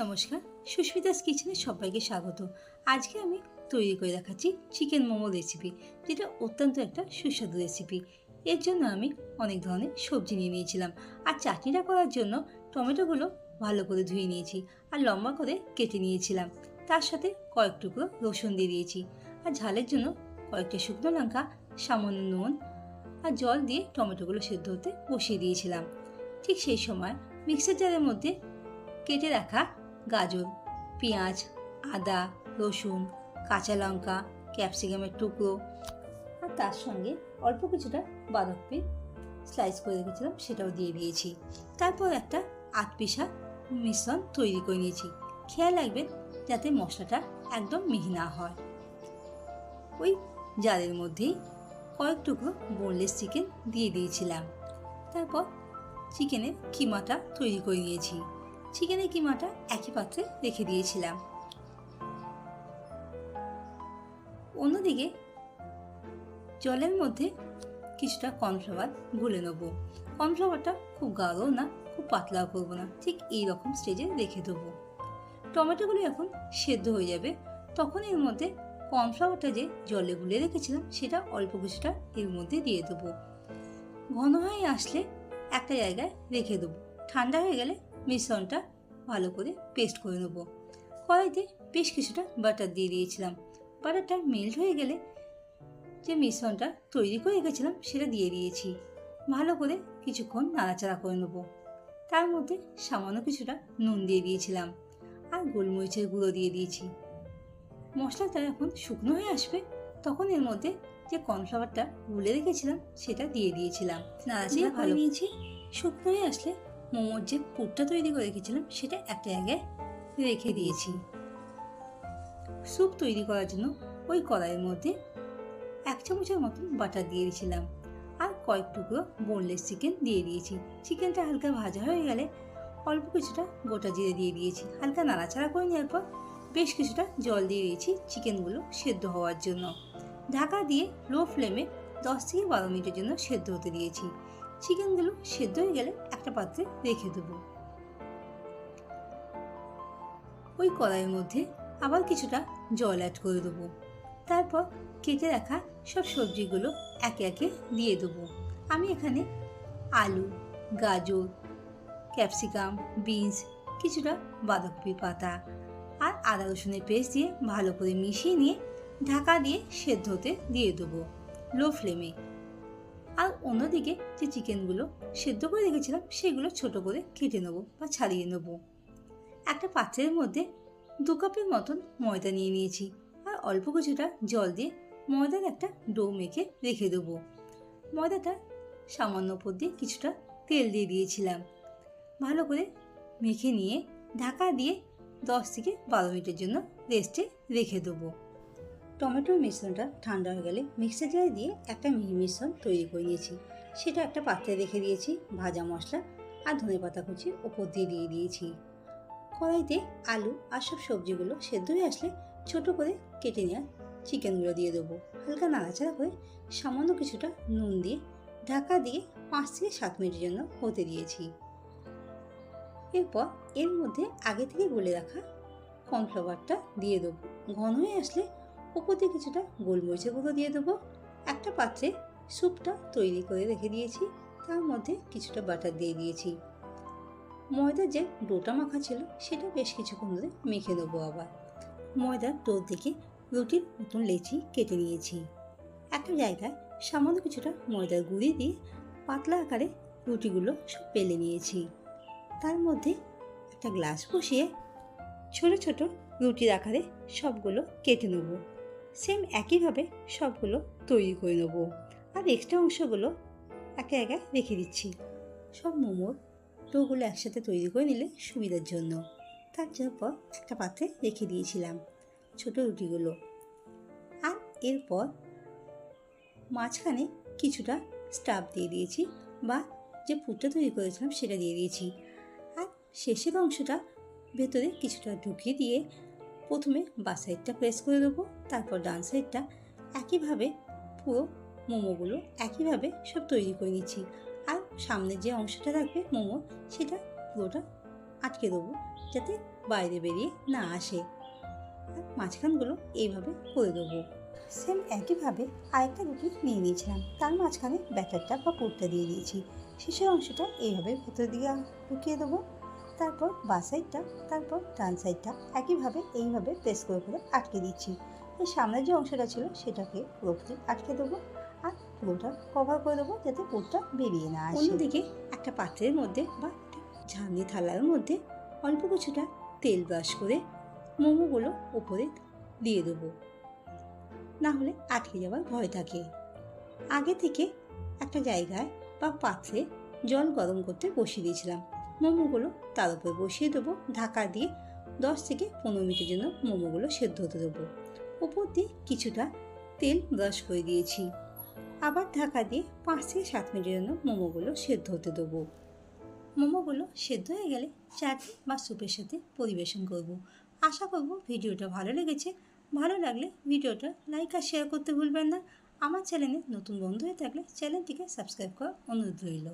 নমস্কার, সুস্মিতাস কিচেনে সবাইকে স্বাগত। আজকে আমি তৈরি করে দেখাচ্ছি চিকেন মোমো রেসিপি যেটা অত্যন্ত একটা সুস্বাদু রেসিপি এর জন্য আমি অনেক ধরনের সবজি নিয়ে নিয়েছিলাম। আর চাটনিটা করার জন্য টমেটোগুলো ভালো করে ধুয়ে নিয়েছি আর লম্বা করে কেটে নিয়েছিলাম। তার সাথে কয়েক টুকরো রসুন দিয়ে দিয়েছি। আর ঝালের জন্য কয়েকটা শুকনো লঙ্কা, সামান্য নুন আর জল দিয়ে টমেটোগুলো সেদ্ধ হতে বসিয়ে দিয়েছিলাম। ঠিক সেই সময় মিক্সার জারের মধ্যে কেটে রাখা গাজর, পেঁয়াজ, আদা, রসুন, কাঁচা লঙ্কা, ক্যাপসিকামের টুকরো আর তার সঙ্গে অল্প কিছুটা বাঁধাকপি স্লাইস করে রেখেছিলাম, সেটাও দিয়ে দিয়েছি। তারপর একটা আট পিসা মিশ্রণ তৈরি করে নিয়েছি। খেয়াল রাখবেন যাতে মশলাটা একদম মিহি না হয়। ওই জারের মধ্যেই কয়েক টুকরো বোনলেস চিকেন দিয়ে দিয়েছিলাম। তারপর চিকেনের কিমাটা তৈরি করে নিয়েছি। চিকেনের কিমাটা একই পাত্রে রেখে দিয়েছিলাম। অন্যদিকে জলের মধ্যে কিছুটা কর্নফ্লাওয়ার গুলে নেব। কর্নফ্লাওয়ারটা খুব গাঢ় না, খুব পাতলাও করব না, ঠিক এই রকম স্টেজে রেখে দেবো। টমেটোগুলো এখন সেদ্ধ হয়ে যাবে। তখন এর মধ্যে কর্নফ্লাওয়ারটা যে জলে গুলে রেখেছিলাম, সেটা অল্প কিছুটা এর মধ্যে দিয়ে দেবো। ঘন হয়ে আসলে একটা জায়গায় রেখে দেবো। ঠান্ডা হয়ে গেলে মিশ্রণটা ভালো করে পেস্ট করে নেব। কড়াইতে বেশ কিছুটা বাটার দিয়ে দিয়েছিলাম। বাটারটা মেল্ট হয়ে গেলে যে মিশ্রণটা তৈরি করে রেখেছিলাম সেটা দিয়ে দিয়েছি। ভালো করে কিছুক্ষণ নাড়াচাড়া করে নেব। তার মধ্যে সামান্য কিছুটা নুন দিয়ে দিয়েছিলাম আর গোলমরিচের গুঁড়ো দিয়ে দিয়েছি। মশলাটা যখন শুকনো হয়ে আসবে তখন এর মধ্যে যে কর্নফ্লাওয়ারটা গুলে রেখেছিলাম সেটা দিয়ে দিয়েছিলাম। নাড়াচাড়া ভালো নিয়েছি। শুকনো হয়ে আসলে মোমোর যে পুরটা তৈরি করে রেখেছিলাম, সেটা একটা জায়গায় রেখে দিয়েছি। স্যুপ তৈরি করার জন্য ওই কড়াইয়ের মধ্যে এক চামচের মতন বাটার দিয়ে দিয়েছিলাম আর কয়েক টুকরো বোনলেস চিকেন দিয়ে দিয়েছি। চিকেনটা হালকা ভাজা হয়ে গেলে অল্প কিছুটা গোটা জিরে দিয়ে দিয়েছি। হালকা নাড়াচাড়া করে নেওয়ার পর বেশ কিছুটা জল দিয়ে দিয়েছি চিকেনগুলো সেদ্ধ হওয়ার জন্য। ঢাকা দিয়ে লো ফ্লেমে দশ থেকে বারো মিনিটের জন্য সেদ্ধ হতে দিয়েছি। চিকেনগুলো সেদ্ধ হয়ে গেলে একটা পাত্রে রেখে দেবো। ওই কড়াইয়ের মধ্যে আবার কিছুটা জল অ্যাড করে দেবো। তারপর কেটে রাখা সব সবজিগুলো একে একে দিয়ে দেবো। আমি এখানে আলু, গাজর, ক্যাপসিকাম, বিনস, কিছুটা বাঁধাকপি পাতা আর আদা রসুনের পেস্ট দিয়ে ভালো করে মিশিয়ে নিয়ে ঢাকা দিয়ে সেদ্ধ হতে দিয়ে দেবো। লো ফ্লেমে আর অন্যদিকে যে চিকেনগুলো সেদ্ধ করে রেখেছিলাম, সেগুলো ছোট করে কেটে নেব বা ছাড়িয়ে নেব। একটা পাত্রের মধ্যে দু কাপের মতন ময়দা নিয়ে নিয়েছি আর অল্প কিছুটা জল দিয়ে ময়দার একটা ডো মেখে রেখে দেবো। ময়দাটা সামান্য উপর দিয়ে কিছুটা তেল দিয়ে দিয়েছিলাম। ভালো করে মেখে নিয়ে ঢাকা দিয়ে দশ থেকে বারো মিনিটের জন্য রেস্টে রেখে দেবো। টমেটোর মিশ্রণটা ঠান্ডা হয়ে গেলে মিক্সার জারে দিয়ে একটা মিহি মিশ্রণ তৈরি করে নিয়েছি। সেটা একটা পাত্রে রেখে দিয়েছি, ভাজা মশলা আর ধনে পাতা কুচি ওপর দিয়ে দিয়ে দিয়েছি। কড়াইতে আলু আর সব সবজিগুলো সেদ্ধ হয়ে আসলে ছোট করে কেটে নেওয়া চিকেনগুলো দিয়ে দেবো। হালকা নাড়াচাড়া করে সামান্য কিছুটা নুন দিয়ে ঢাকা দিয়ে পাঁচ থেকে সাত মিনিটের জন্য হতে দিয়েছি। এরপর এর মধ্যে আগে থেকে গলে রাখা কর্নফ্লাওয়ারটা দিয়ে দেবো। ঘন হয়ে আসলে উপর দিয়ে কিছুটা গোলমরিচের গুঁড়ো দিয়ে দেবো। একটা পাত্রে স্যুপটা তৈরি করে রেখে দিয়েছি। তার মধ্যে কিছুটা বাটার দিয়ে দিয়েছি। ময়দার যে ডোটা মাখা ছিল, সেটা বেশ কিছুক্ষণ ধরে মেখে নেব আবার। ময়দার ডোর থেকে রুটির মতন লেচি কেটে নিয়েছি। একটা জায়গায় সামান্য কিছুটা ময়দার গুঁড়ি দিয়ে পাতলা আকারে রুটিগুলো সব পেলে নিয়েছি। তার মধ্যে একটা গ্লাস বসিয়ে ছোট ছোট রুটির আকারে সবগুলো কেটে নেব। সেম একইভাবে সবগুলো তৈরি করে নেব। আর এক্সট্রা অংশগুলো একটা জায়গায় রেখে দিচ্ছি। সব মোমোর ডোগুলো একসাথে তৈরি করে নিলে সুবিধার জন্য। তার পর একটা পাত্রে রেখে দিয়েছিলাম ছোট রুটিগুলো। আর এরপর মাঝখানে কিছুটা স্টাফ দিয়ে দিয়েছি বা যে পুরটা তৈরি করেছিলাম সেটা দিয়ে দিয়েছি। আর শেষের অংশটা ভেতরে কিছুটা ঢুকিয়ে দিয়ে প্রথমে বা সাইডটা প্রেস করে দেবো, তারপর ডান সাইডটা একইভাবে পুরো মোমোগুলো একইভাবে সব তৈরি করে নিচ্ছি। আর সামনে যে অংশটা থাকবে মোমো, সেটা পুরোটা আটকে দেবো যাতে বাইরে বেরিয়ে না আসে। আর মাঝখানগুলো এইভাবে করে দেবো। সেম একইভাবে আরেকটা রুটি নিয়ে নিয়েছিলাম, তার মাঝখানে ব্যাটারটা বা পুরটা দিয়ে দিয়েছি। শেষের অংশটা এইভাবে ভেতর দিকে ঢুকিয়ে দেবো। তারপর বা সাইডটা তারপর ডান সাইডটা একইভাবে এইভাবে প্রেস করে করে আটকে দিচ্ছি। এই সামনের যে অংশটা ছিল সেটাকে পুরোপুরি আটকে দেবো আর পুরোটা কভার করে দেবো যাতে পুরটা বেরিয়ে না আসে। অন্যদিকে একটা পাত্রের মধ্যে বা ঝামনি থালার মধ্যে অল্প কিছুটা তেল ব্রাশ করে মোমোগুলো উপরে দিয়ে দেবো। না হলে আটকে যাওয়ার ভয় থাকে। আগে থেকে একটা জায়গায় বা পাত্রে জল গরম করতে বসিয়ে দিয়েছিলাম। মোমোগুলো তার উপরে বসিয়ে দেবো। ঢাকা দিয়ে দশ থেকে পনেরো মিনিটের জন্য মোমোগুলো সেদ্ধ হতে দেবো। উপর দিয়ে কিছুটা তেল ব্রাশ করে দিয়েছি। আবার ঢাকা দিয়ে পাঁচ থেকে সাত মিনিটের জন্য মোমোগুলো সেদ্ধ হতে দেবো। মোমোগুলো সেদ্ধ হয়ে গেলে চাটনি বা স্যুপের সাথে পরিবেশন করব। আশা করব ভিডিওটা ভালো লেগেছে। ভালো লাগলে ভিডিওটা লাইক আর শেয়ার করতে ভুলবেন না। আমার চ্যানেলে নতুন বন্ধু হয়ে থাকলে চ্যানেলটিকে সাবস্ক্রাইব করার অনুরোধ রইল।